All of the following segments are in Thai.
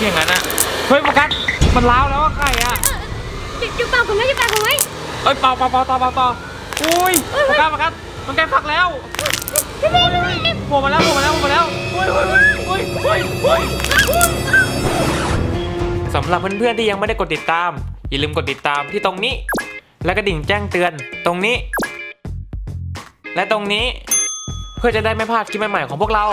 ที่อย่างนั้นอะเฮ้ยโฟกัสมันล้าวแล้วอะไข่อะจุดจุดเป่ากันไหมจุดเป่ากันไหมเอ้ยเป่าเป่าเป่าต่อเป่าต่ออุ้ยโฟกัสโฟกัสมันแกฟักแล้วพี่บีมพี่บีมโผล่มาแล้วโผล่มาแล้วโผล่มาแล้วเฮ้ยเฮ้ยเฮ้ยเฮ้ยเฮ้ยเฮ้ยสำหรับเพื่อนๆที่ยังไม่ได้กดติดตาม อย่าลืมกดติดตามที่ตรงนี้ และกระดิ่งแจ้งเตือนตรงนี้ และตรงนี้เพื่อจะได้ไม่พลาดคลิปใหม่ๆของพวกเรา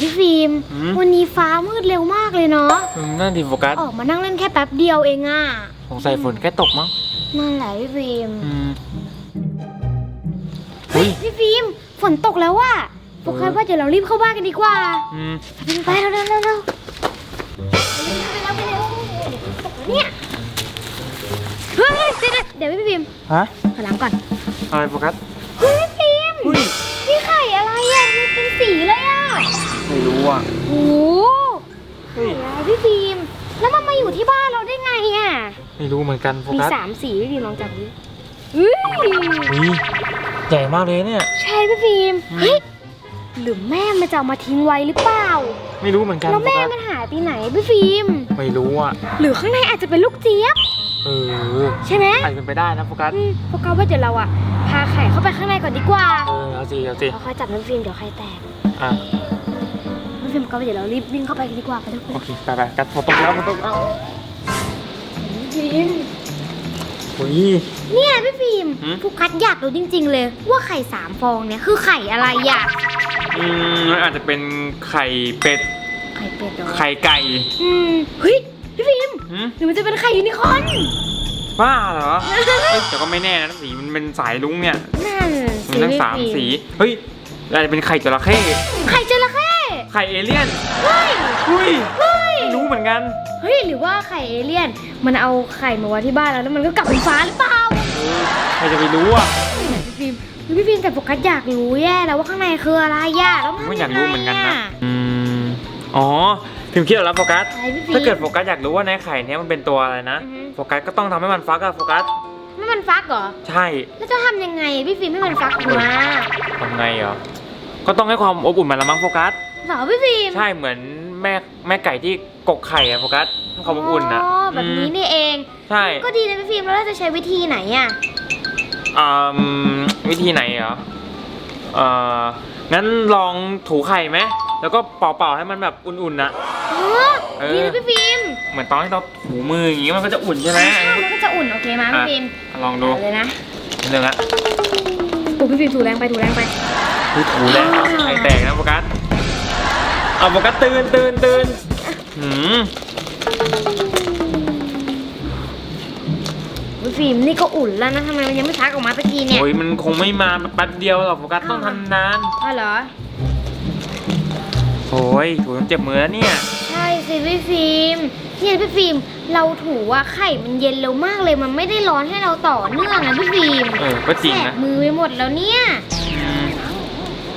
พี่ฟิล์มหืม วันนี้ฟ้ามืดเร็วมากเลยเนาะอืมนั่นดิโฟกัสออกมานั่งเล่นแค่แป๊บเดียวเองอะสงสัยฝนแค่ตกมั้งนั่นแหละพี่ฟิล์มอืมเฮ้ยเฮ้ย พี่ฟิล์มฝนตกแล้วว่ะโฟกัสว่าเดี๋ยวเรารีบเข้าบ้านกันดีกว่าอืมไปเร็วเร็วเร็วเร็วไปเร็วไปเร็วเนี่ยเฮ้ยเดี๋ยวเดี๋ยวพี่ฟิล์มฮะขอล้างก่อนอะไรโฟกัสเฮ้ยพี่ฟิล์มเฮ้ยนี่ไข่อะไรอะมันเป็นสีเลยอะ ไม่รู้อะโอ้โหเฮ้ยอะไรพี่ฟิล์มแล้วมันมาอยู่ที่บ้านเราได้ไงอะ ไม่รู้เหมือนกันโฟมีกัสสามสีพี่ฟิล์มลองจับดูเฮ้ยอุ้ยใหญ่มากเลยเนี่ย ใช่พี่ฟิล์มอืมเฮ้ยหรือแม่มันจะเอามาทิ้งไว้หรือเปล่า ไม่รู้เหมือนกันแล้วแม่โฟกัสมันหายไปไหนพี่ฟิล์มไม่รู้อะ หรือข้างในอาจจะเป็นลูกเจี๊ยบ เออใช่ไหมอาจจะเป็นไปได้นะโฟกัส อืมพวกเขาว่าเดี๋ยวเราอะพาไข่เข้าไปข้างในก่อนดีกว่าเออเอาสิเอาสิ เราค่อยจับน้ำฟิล์มเดี๋ยวไข่แตก อะ น้ำฟิล์มก็เดี๋ยวเรารีบวิ่งเข้าไปกันดีกว่าไปเร็วไปโอเร็วเคไปไปกัดฝนตกแล้วฝนตกแล้วฟิล์มอุ้ย เนี่ยพี่ฟิล์มหืมฟูกัสอยากรู้จริง ๆ เลย ว่าไข่สามฟองเนี่ยคือไข่อะไรอะอืมมันอาจจะเป็นไข่เป็ด ไข่เป็ดเหรอไข่ไก่อืมเฮ้ยพี่ฟิล์มหืมหรือมันจะเป็นไข่ยูนิคอร์นบ้าเหรอเอ้ยแต่ก็ไม่แน่นะสีมันเป็นสายลุ้งเนี่ยนั่นมีทั้งสามพี่สีฟิล์เฮ้ยอาจจะเป็นไข่จระเข้ไข่จระเข้ ไข่เอเลี่ยนเฮ้ยอุ้ยเฮ้ยไม่รู้เหมือนกัน เฮ้ยหรือว่าไข่เอเลี่ยน มันเอาไข่มาไว้ที่บ้านแล้วแล้วมันก็กลับเป็นฟ้าหรือเปล่าเออใครจะไปรู้อะไหนพี่ฟิล์มเฮ้ยพี่ฟิล์มแต่โฟกัสอยากรู้แย่แล้วว่าข้างในคืออะไรอะแล้วผมมันก็อยากรู้เหมือนกันนะยังไงอืมอ๋อพิมพ์คิดออกแล้วโฟกัสอะไรพี่ฟิล์มถ้าเกิดโฟกัสอยากรู้ว่าในไข่เนี้ยมันเป็นตัวอะไรนะอือฮึโฟกัสก็ต้องทำให้มันฟักอะโฟกัสไม่มันฟักเหรอ ใช่ แล้วจะทำยังไงพี่ฟิล์มให้มันฟักออกมาทำไงเหรอ ก็ต้องให้ความอบอุ่นมันละมั้งโฟกัส เหรอพี่ฟิล์มใช่เหมือนแม่แม่ไก่ที่กกไข่อะโฟกัสให้ความอบอุ่นนะอ๋อแบบนี้อืมนี่เอง ใช่ ก็ดีนะพี่ฟิล์มแล้วเราจะใช้วิธีไหนอะอืมวิธีไหนเหรอเอ่องั้นลองถูไข่ไหมแล้วก็เป่าๆให้มันแบบอุ่นๆนะอ๋อเออดีนะพี่ฟิล์มเหมือนตอนที่เราถูมืออย่างงี้มันก็จะอุ่นใช่ไหมใช่มันก็จะอุ่นโอเคไหมพี่ฟิล์มอะลองดูเอาเลยนะเรื่องละถูพี่ฟิล์มถูแรงไปถูแรงไปถูถูแล้วไข่แตกนะโฟกัส เอาโฟกัสตื่นตื่นตื่นหืมพี่ฟิล์มนี่ก็อุ่นแล้วนะทำไมมันยังไม่ชักออกมาสักทีเนี่ยโอ้ยมันคงไม่มาแป๊บเดียวหรอกโฟกัสต้องทำนานอ๋อเหรอ โอ้ยถูจนเจ็บมือแล้วเนี่ยใช่สิพี่ฟิล์มเนี่ยพี่ฟิล์มเราถูว่าไข่มันเย็นเร็วมากเลยมันไม่ได้ร้อนให้เราต่อเนื่องนะพี่ฟิล์มเออก็จริงแสนะบมือไปหมดแล้วเนี่ยอืม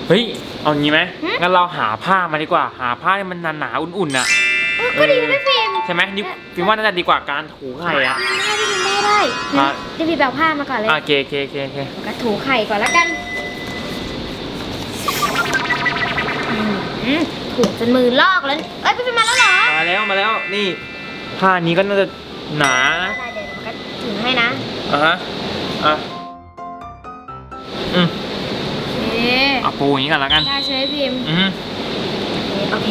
เฮ้ย เอางี้ไหมหึ งั้นเราหาผ้ามาดีกว่า หาผ้าที่มันหนาๆอุ่นๆน่ะ เออก็ดีนะพี่ฟิล์มใช่ไหมนี่ฟิล์มว่าน่าจะดีกว่าการถูไข่อะได้พี่ฟิล์มได้ได้อะงั้นพี่ฟิล์มแบบผ้ามาก่อนเลยอะเคเคเคเคกระถูไข่ก่อนแล้วกันอืมถูจนมือลอกแล้วเอ้ยพี่ฟิล์มมาแล้วเหรอมาแล้วมาแล้วนี่ผ้านี้ก็น่าจะหนาได้เดี๋ยวมันก็ถึงให้นะอะฮะอะอืมโอ เคเอาปูอย่างนี้ก่อนแล้วกันได้ใช่ไหมพิมพ์อืมโอเค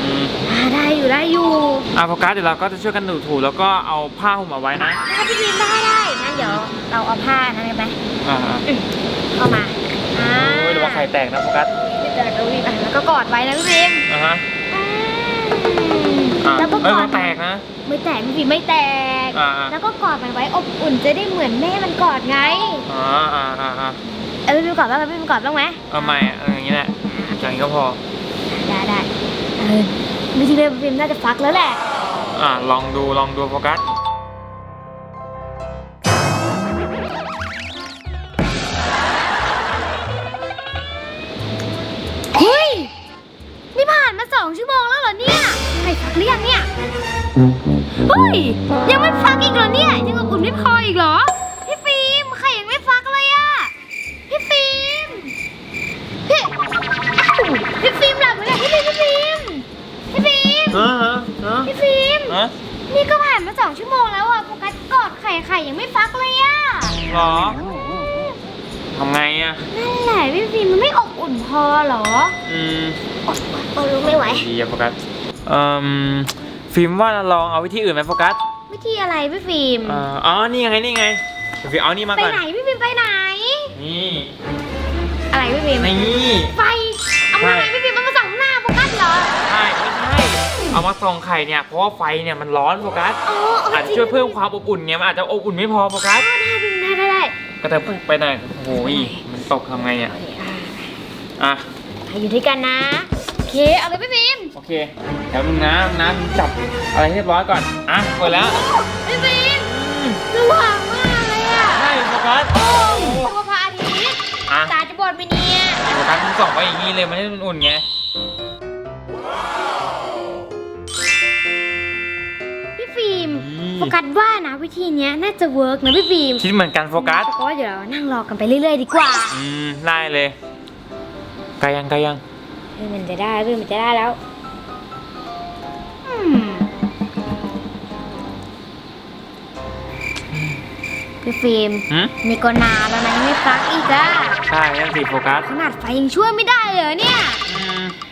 อืมอ่าได้อยู่ได้อยู่อะโฟกัสเดี๋ยวเราก็จะช่วยกันดูถูแล้วก็เอาผ้าห่มเอาไว้นะถ้าพี่พิมพ์ได้ได้งั้นเดี๋ยวเราเอาผ้านั้นกันไหมอ่าอ่าเข้ามาอ่าโอ้ยระวังไข่แตกนะโฟกัสพี่เต๋อก็วิ่งอะแล้วก็กอดไว้นะพี่พิมพ์อะฮะอืมอะแล้วก็เอ้กยอมัดนแตกนะไม่แตกพี่พิมพ์ไม่แตกอ่าอ่าแล้วก็กอดมันไว้อบอุ่นจะได้เหมือนแม่มันกอดไงอ่าอ่าอ่าอ่า เออพี่พิมพ์กอดบ้างไหมพี่พิมพ์กอดบ้างไหมเอาไม่อะเอออย่างนี้แหละอย่างนี้ก็พอ ได้ได้เออวิธีเล่นพี่พิมพ์น่าจะฟักแล้วแหละ อ่าลองดูลองดูโฟกัสเฮ้ย นี่ผ่านมาสองชั่วโมงแล้วเหรอเนี่ยไข่ฟักหรือยังเนี่ย เฮ้ย ยังไม่ฟักอีกเหรอเนี่ย ยังอบอุ่นไม่พออีกเหรอ พี่ฟิล์มไข่ยังไม่ฟักเลยอะพี่ฟิล์ม พี่อ้าวพี่ฟิล์มหลับไปแล้วพี่ฟิล์มพี่ฟิล์มพี่ฟิล์ม ฮะฮะฮะพี่ฟิล์มฮะนี่ก็ผ่านมาสองชั่วโมงแล้วอะโฟกัสกอดไข่ไข่ยังไม่ฟักเลยอะหรอทำไงอะนั่นแหละพี่ฟิล์มมันไม่อบอุ่นพอเหรอ อืมโอ้รู้ไม่ไหวดีอะโฟกัสเอ่มฟิล์มว่าเราลองเอาวิธีอื่นไหมโฟกัสวิธีอะไรพี่ฟิล์มเอ่ออ๋อนี่ไงนี่ไงเดี๋ยวฟิล์มเอานี่มาไปก่อนไหนพี่ฟิล์มไปไหนนี่อะไรพี่ฟิล์มนี่ไฟ เอามาส่องไข่เนี่ยเพราะว่าไฟเนี่ยมันร้อนโฟกัสอ๋อเอออาจจะช่วยเพิ่มความอบอุ่นไงมันอาจจะอบอุ่นไม่พอโฟกัสได้ได้ได้ได้ก็แต่ไปหน่อยโอ้ยมันตกทำไงเนี่ยอะได้อยู่ด้วยกันนะโอเคเอาเลยพี่ฟิล์มโอเคแถวนึงนะนะจับอะไรให้เรียบร้อยก่อนอะเปิดแล้วพี่ฟิล์มอืมสว่างมากเลยอะใช่โฟกัสโอ้ตัวพระอาทิตย์อะตาจะบอดไหมเนี่ยโฟกัสมันส่องไว้อย่างนี้เลยมันให้มันอุ่นไง ฟิล์มอืมโฟกัสว่านะวิธีเนี้ยน่าจะเวิร์กนะพี่ฟิล์มคิดเหมือนกันโฟกัสแต่ก็ว่าเดี๋ยวเรานั่งรอกันไปเรื่อยๆดีกว่า อืมได้เลยไกลยังไกลยังเฮ้ยมันจะได้เฮ้ยมันจะได้แล้วอืมพี่ฟิล์มหืมนี่ก็นานแล้วนะยังไม่ฟักอีกอะใช่นั่นสิโฟกัสขนาดไฟยังช่วยไม่ได้เลยเหรอเนี่ย อืมอืมทำ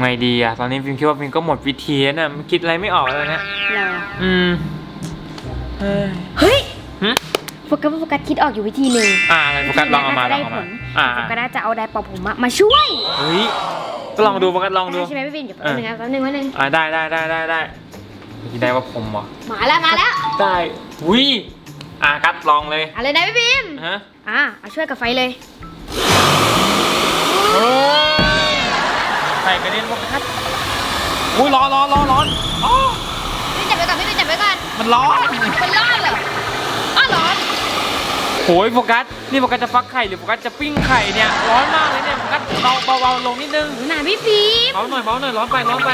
ไงดีอะตอนนี้ฟิล์มคิดว่าฟิล์มก็หมดวิธีแล้วนะมันคิดอะไรไม่ออกเลยเนี่ยรออืมเฮ้ย เฮ้ยหึ โฟกัสว่าโฟกัสคิดออกอยู่วิธีหนึ่งอ่าอะไรโฟกัสลองเอามาลได้องเอาผมาลอ่าโฟกัสน่าจะเอาไดร์เป่าผมอะมาช่วยเฮ้ยก็ลองดูโฟกัสลองดูได้ใช่ไหมพี่ฟิล์มเดี๋ยวแป๊บนึงนะแป๊บนึงแป๊บนึงอ่าได้ได้ได้ได้ได้คิดได้ว่าผมเหรอมาแล้วมาแล้วได้วิอะกัดลองเลยเอาเลยนะพี่ฟิล์มฮะอะเอาช่วยกับไฟเลย โอ้ยใส่กระเด็นโฟกัสอุ้ยร้อนร้อนร้อนร้อนอ๋อพี่จับไว้ก่อนพี่ฟิล์มจับไว้ก่อนมันร้อนมันร้อนเหรออ้าวร้อนโอ้ยโฟกัสนี่โฟกัสจะฟักไข่หรือโฟกัสจะปิ้งไข่เนี่ยร้อนมากเลยเนี่ยโฟกัสเบาเบาเบาลงนิดนึงหนาพี่ฟิล์มเบาหน่อยเบาหน่อยร้อนไปร้อนไป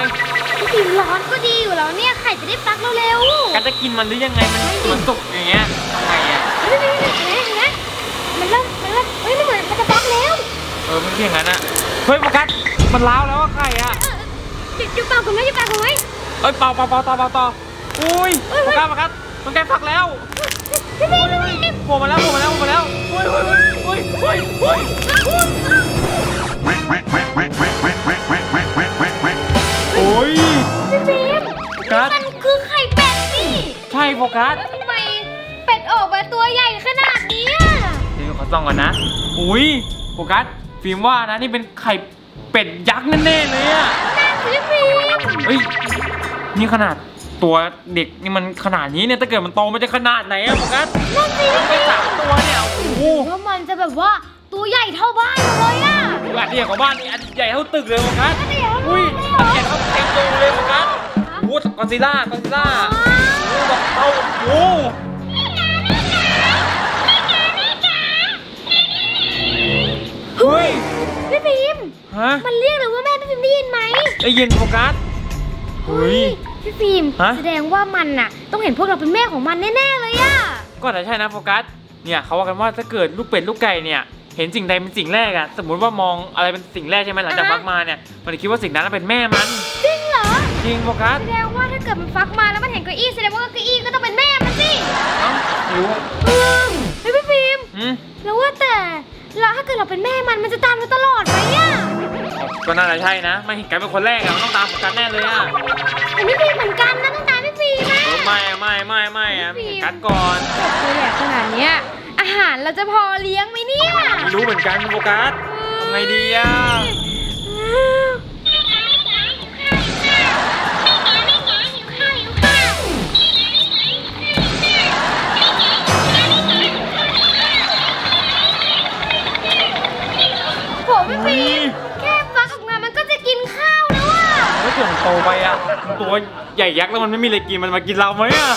พี่ฟิล์มร้อนก็ดีอยู่แล้วเนี่ยไข่จะได้ฟักเร็วกัดจะกินมันหรือยังไงมันมันสุกอย่างเงี้ยทำไงอะๆเฮ้ยเฮ้ยเฮ้ยเห็นไหมเห็นไหมมันเริ่มมันเริ่มเฮ้ยมันเหมือนมันจะฟักแล้วเออไม่ใช่อย่างนั้นอะ เฮ้ยโฟกัสมันล้าวแล้วอะไข่อะจุดจุเป่าผมไหมจุดเป่าผมไหมเฮ้ยเป่าเป่าเป่าต่อเป่าต่ออุ้ยโฟกัสโฟกัสมันแกล้ฟักแล้วพี่พี่พี่พี่โผล่มาแล้วโผล่มาแล้วโผล่มาแล้วอุ้ยอุ้ยอุ้ยอุ้ยอุ้ยอุ้ยโอ้ยพี่ฟิล์มมันคือไข่เป็ดนี่ใช่โฟกัสแล้วทำไมเป็ดออกมาตัวใหญ่ขนาดนี้อะเดี๋ยวขอส่องก่อนนะอุ้ยโฟกัส ฟิล์มว่านะนี่เป็นไข่เป็ดยักษ์แน่ๆเลยอะน่าพี่ฟิล์มเฮ้ยนี่ขนาดตัวเด็กนี่มันขนาดนี้เนี่ยถ้าเกิดมันโตมันจะขนาดไหนอะโฟกัสนั่นสิมันไปสามตัวเนี่ยโอ้โหว่ามันจะแบบว่าตัวใหญ่เท่าบ้านเลยอะอันใหญ่กว่าบ้านนี่อันใหญ่เท่าตึกเลยโฟกัสอันใหญ่เท่าบ้านอุ้ยเลยเหรอัอนใหญ่เท่าเต็มตัวเลยโฟกัสโอ้โหกอนซิล่ากอนซิล่าโอ้โหแบบเท่าโอ้โห เฮ้ยพี่ฟิล์มฮะมันเรียกเลยว่าแม่พี่ฟิล์มได้ยินไหมได้ยินโฟกัสเฮ้ย พี่ฟิล์มฮะ แสดงว่ามันน่ะ ต้องเห็นพวกเราเป็นแม่ของมันแน่ๆเลยอะก็อาจจะใช่นะโฟกัส เนี่ยเขาว่ากันว่าถ้าเกิดลูกเป็ดลูกไก่เนี่ย เห็นสิ่งใดเป็นสิ่งแรกอะสมมติว่ามองอะไรเป็นสิ่งแรกใช่ไหมหลังจากฟักมาเนี่ย มันจะคิดว่าสิ่งนั้นเป็นแม่มัน จริงเหรอ จริงโฟกัสแสดงว่าถ้าเกิดมันฟักมาแล้วมันเห็นเก้าอี้แสดงว่าเก้าอี้ก็ต้องเป็นแม่มันสิ เอ้าไม่รู้เออ เราถ้าเกิดเราเป็นแม่มันมันจะตามเราตลอดไหมอะก็น่าจะใช่นะ ไม่เห็นกันเป็นคนแรกอะมันต้องตามโฟกัสแน่เลยอะแต่พี่ฟิล์มเหมือนกันนะต้องตามพี่ฟิล์มอะเออไม่อะไม่ไม่ไม่อะไม่เห็นกันก่อนตัวใหญ่ขนาดเนี้ยอาหารเราจะพอเลี้ยงไหมเนี่ยไม่รู้เหมือนกันโฟกัสทำไงดีอะโห ปีแค่ฟักออกมามันก็จะกินข้าวแล้วอะถ้าเกิดมันโตไปอะตัวใหญ่ยักษ์แล้วมันไม่มีอะไรกินมันมากินเราไหมอะ